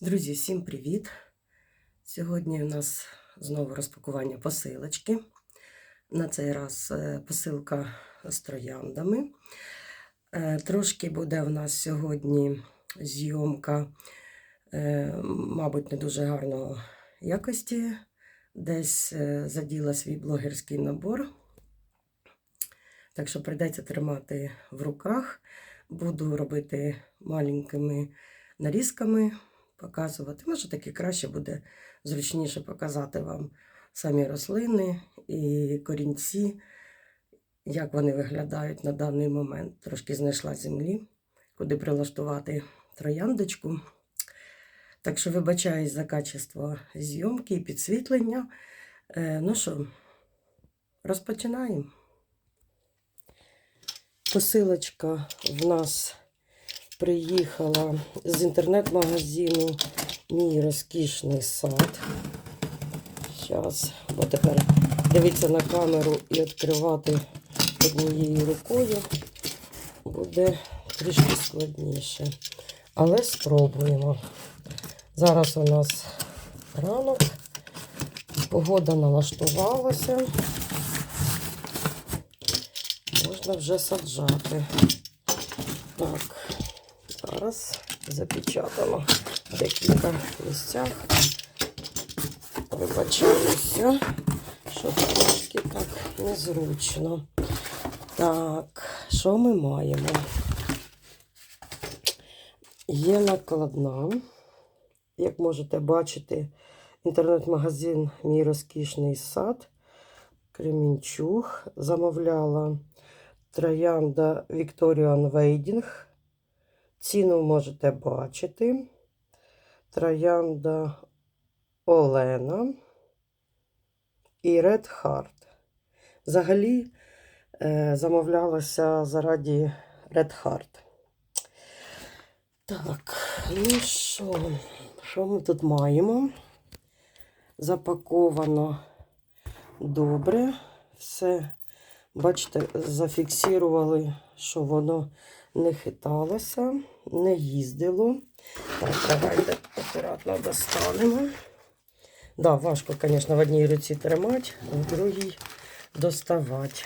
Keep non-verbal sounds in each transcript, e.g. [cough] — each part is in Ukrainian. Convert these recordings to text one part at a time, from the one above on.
Друзі, всім привіт! Сьогодні у нас знову розпакування посилочки. На цей раз е, посилка з трояндами. Е, Трошки буде в нас сьогодні зйомка, е, мабуть, не дуже гарної якості. Десь заділа свій блогерський набор. Так що прийдеться тримати в руках. Буду робити маленькими нарізками показувати. Може, таки краще буде зручніше показати вам самі рослини і корінці, як вони виглядають на даний момент. Трошки знайшла землі, куди прилаштувати трояндочку. Так що вибачаюсь за качество зйомки і підсвітлення. Е, ну що, розпочинаємо. Посилочка в нас приїхала з інтернет-магазину Мій розкішний сад. Зараз, бо тепер дивитися на камеру і відкривати однією рукою буде трішки складніше. Але спробуємо. Зараз у нас ранок, погода налаштувалася. Можна вже саджати. Так, зараз запечатано в декілька місцях. Вибачаюся, що трошки так незручно. Так, що ми маємо? Є накладна. Як можете бачити, інтернет-магазин Мій розкішний сад. Кремінчуг. Замовляла троянда Victorian Вейдінг. Ціну можете бачити. Троянда Олена і Red Heart. Взагалі е, замовлялася заради Red Heart. Так, ну що, що ми тут маємо? Запаковано добре. Все, бачите, зафіксували, що воно не хиталося, не їздило. Так, давайте акуратно достанемо. Да, важко, звісно, в одній руці тримати, а в другій доставати.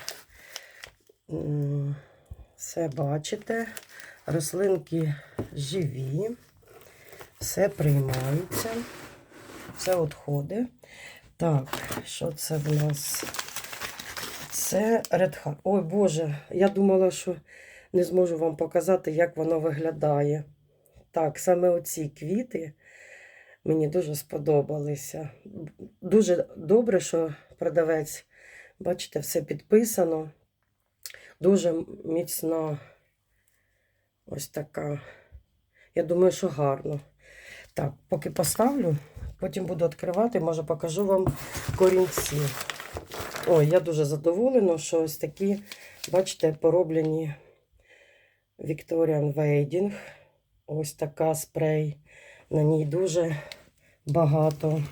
Все бачите. Рослинки живі, все приймається, все відходить. Так, що це в нас? Це Red Heart. Ой Боже, я думала, що не зможу вам показати, як воно виглядає. Так, саме оці квіти мені дуже сподобалися. Дуже добре, що продавець, бачите, все підписано. Дуже міцна ось така. Я думаю, що гарно. Так, поки поставлю, потім буду відкривати, може покажу вам корінці. Ой, я дуже задоволена, що ось такі, бачите, пороблені Victorian Wedding. Ось така спрей. На ній дуже багато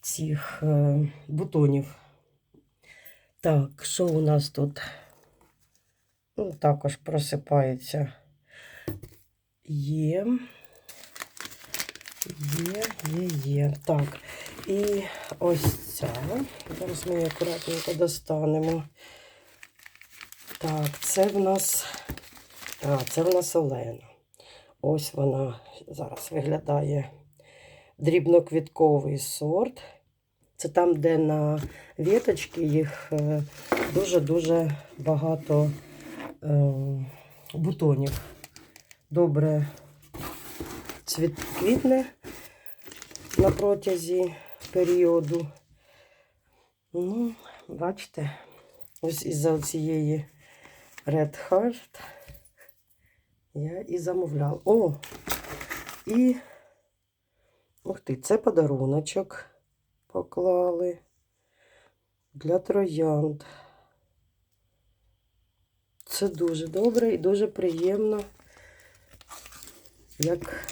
цих е, бутонів. Так, що у нас тут? Ну, також просипається. Є. Є, є, є. Так. І ось ця. Зараз ми її акуратненько достанемо. Так, це в нас. А, це в нас Олена. Ось вона зараз виглядає дрібноквітковий сорт. Це там, де на віточки їх е, дуже-дуже багато е, бутонів. Добре цвіт квітне на протязі періоду. Ну, бачите, ось із-за цієї Red Heart я і замовляла. О! І ух ти, це подаруночок поклали для троянд. Це дуже добре і дуже приємно, як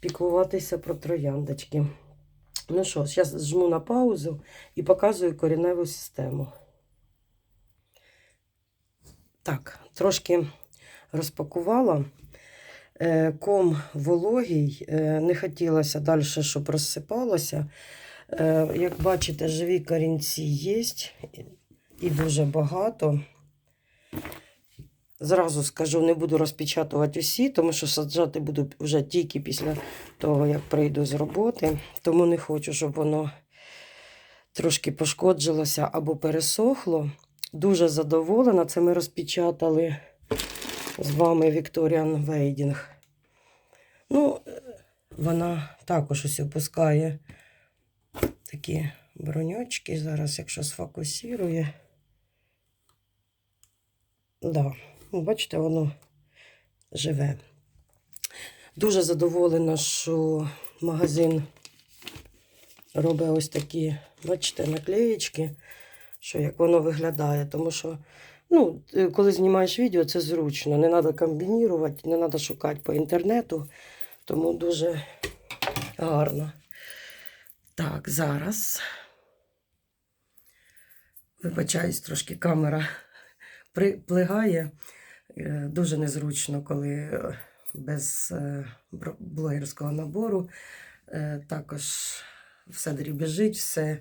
піклуватися про трояндочки. Ну що, зараз жму на паузу і показую кореневу систему. Так, трошки розпакувала. Е, Ком вологий, е, не хотілося далі, щоб розсипалося. Е, Як бачите, живі корінці є і дуже багато. Зразу скажу, не буду розпечатувати усі, тому що саджати буду вже тільки після того, як прийду з роботи. Тому не хочу, щоб воно трошки пошкоджилося або пересохло. Дуже задоволена. Це ми розпечатали з вами Victorian Wedding. Ну, вона також ось опускає такі броньочки. Зараз, якщо сфокусує. Да, ну, бачите, воно живе. Дуже задоволена, що магазин робить ось такі, бачите, наклеєчки, що як воно виглядає. Тому що, ну, коли знімаєш відео, це зручно. Не треба комбінувати, не треба шукати по інтернету. Тому дуже гарно. Так, зараз. Вибачаюсь, трошки камера [laughs] приплигає. Е, Дуже незручно, коли е, без е, блогерського набору. Також все дрібіжить, все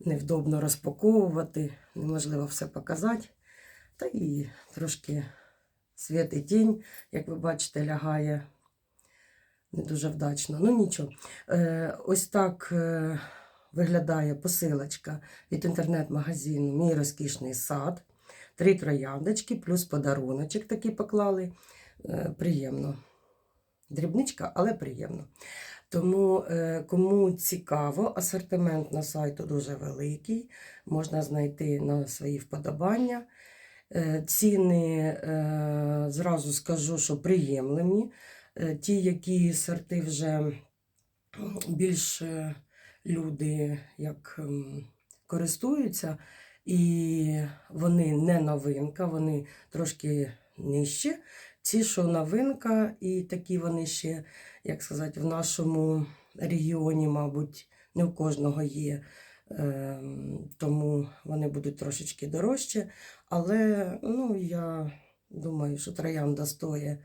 невдобно розпаковувати, неможливо все показати. Та і трошки світ і тінь, як ви бачите, лягає не дуже вдачно. Ну нічого. Ось так виглядає посилочка від інтернет-магазину Мій розкішний сад. Три трояндочки, плюс подаруночок такий поклали. Е, Приємно. Дрібничка, але приємно. Тому, е, кому цікаво, асортимент на сайту дуже великий. Можна знайти на свої вподобання. Е, Ціни зразу скажу, що приємлені. Е, Ті, які сорти вже більш люди як користуються, і вони не новинка, вони трошки нижче. Ці, що новинка, і такі вони ще, як сказати, в нашому регіоні, мабуть, не у кожного є. Ем, Тому вони будуть трошечки дорожче. Але ну, я думаю, що троянда стоїть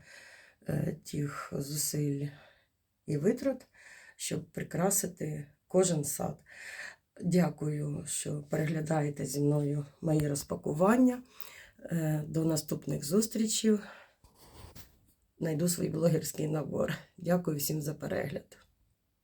е, тих зусиль і витрат, щоб прикрасити кожен сад. Дякую, що переглядаєте зі мною мої розпакування. Е, До наступних зустрічей. Найду свій блогерський набор. Дякую всім за перегляд.